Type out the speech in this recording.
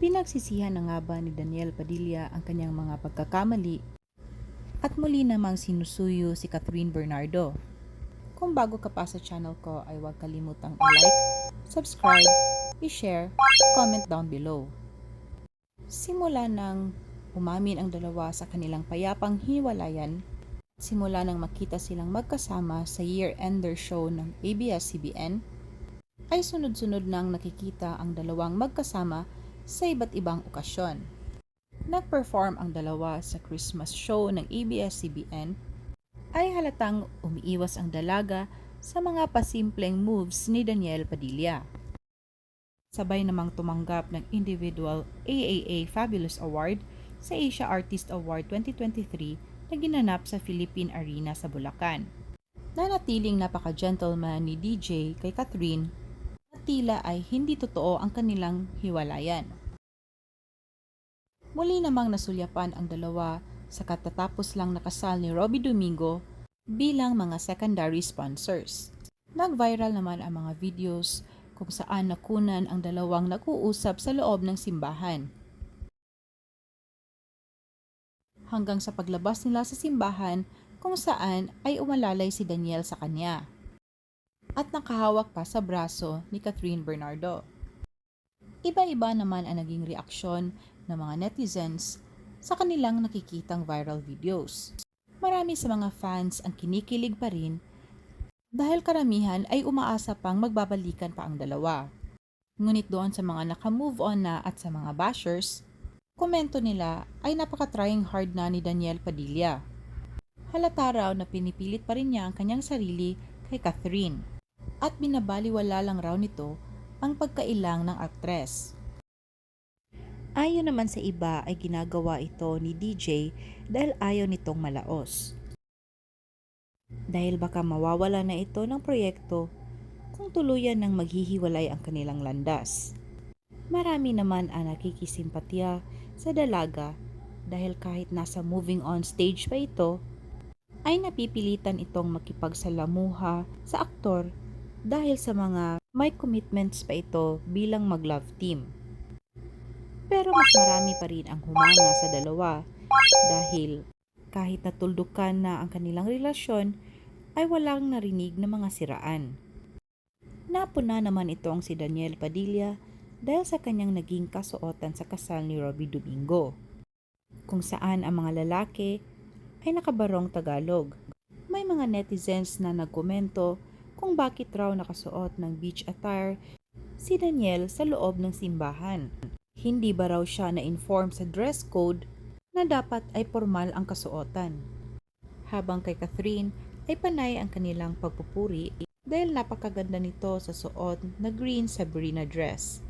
Pinagsisihan na nga ba ni Daniel Padilla ang kanyang mga pagkakamali at muli namang sinusuyo si Catherine Bernardo. Kung bago ka pa sa channel ko ay huwag kalimutang i-like, subscribe, i-share, comment down below. Simula nang umamin ang dalawa sa kanilang payapang hiwalayan, simula nang makita silang magkasama sa year-ender show ng ABS-CBN, ay sunod-sunod nang nakikita ang dalawang magkasama sa iba't ibang okasyon. Nag-perform ang dalawa sa Christmas show ng ABS-CBN ay halatang umiiwas ang dalaga sa mga pasimpleng moves ni Daniel Padilla. Sabay namang tumanggap ng individual AAA Fabulous Award sa Asia Artist Award 2023 na ginanap sa Philippine Arena sa Bulacan. Nanatiling napaka-gentleman ni DJ kay Catherine at tila ay hindi totoo ang kanilang hiwalayan. Muli namang nasulyapan ang dalawa sa katatapos lang nakasal ni Robbie Domingo bilang mga secondary sponsors. Nag-viral naman ang mga videos kung saan nakunan ang dalawang nag-uusap sa loob ng simbahan. Hanggang sa paglabas nila sa simbahan kung saan ay umalalay si Daniel sa kanya at nakahawak pa sa braso ni Catherine Bernardo. Iba-iba naman ang naging reaksyon ng mga netizens sa kanilang nakikitang viral videos. Marami sa mga fans ang kinikilig pa rin dahil karamihan ay umaasa pang magbabalikan pa ang dalawa. Ngunit doon sa mga naka-move on na at sa mga bashers, komento nila ay napaka-trying hard na ni Daniel Padilla. Halata raw na pinipilit pa rin niya ang kanyang sarili kay Catherine at binabaliwala lang raw nito ang pagkailang ng aktres. Ayon naman sa iba ay ginagawa ito ni DJ dahil ayaw nitong malaos. Dahil baka mawawala na ito ng proyekto kung tuluyan ng maghihiwalay ang kanilang landas. Marami naman ang nakikisimpatya sa dalaga dahil kahit nasa moving on stage pa ito, ay napipilitan itong makipagsalamuha sa aktor dahil sa mga may commitments pa ito bilang mag-love team. Pero mas marami pa rin ang humanga sa dalawa dahil kahit natuldukan na ang kanilang relasyon ay walang narinig na mga siraan. Napuna naman itong si Daniel Padilla dahil sa kanyang naging kasuotan sa kasal ni Robbie Domingo, kung saan ang mga lalaki ay nakabarong Tagalog. May mga netizens na nagkomento kung bakit raw nakasuot ng beach attire si Daniel sa loob ng simbahan. Hindi ba raw siya na-inform sa dress code na dapat ay formal ang kasuotan? Habang kay Catherine ay panay ang kanilang pagpupuri dahil napakaganda nito sa suot na green Sabrina dress.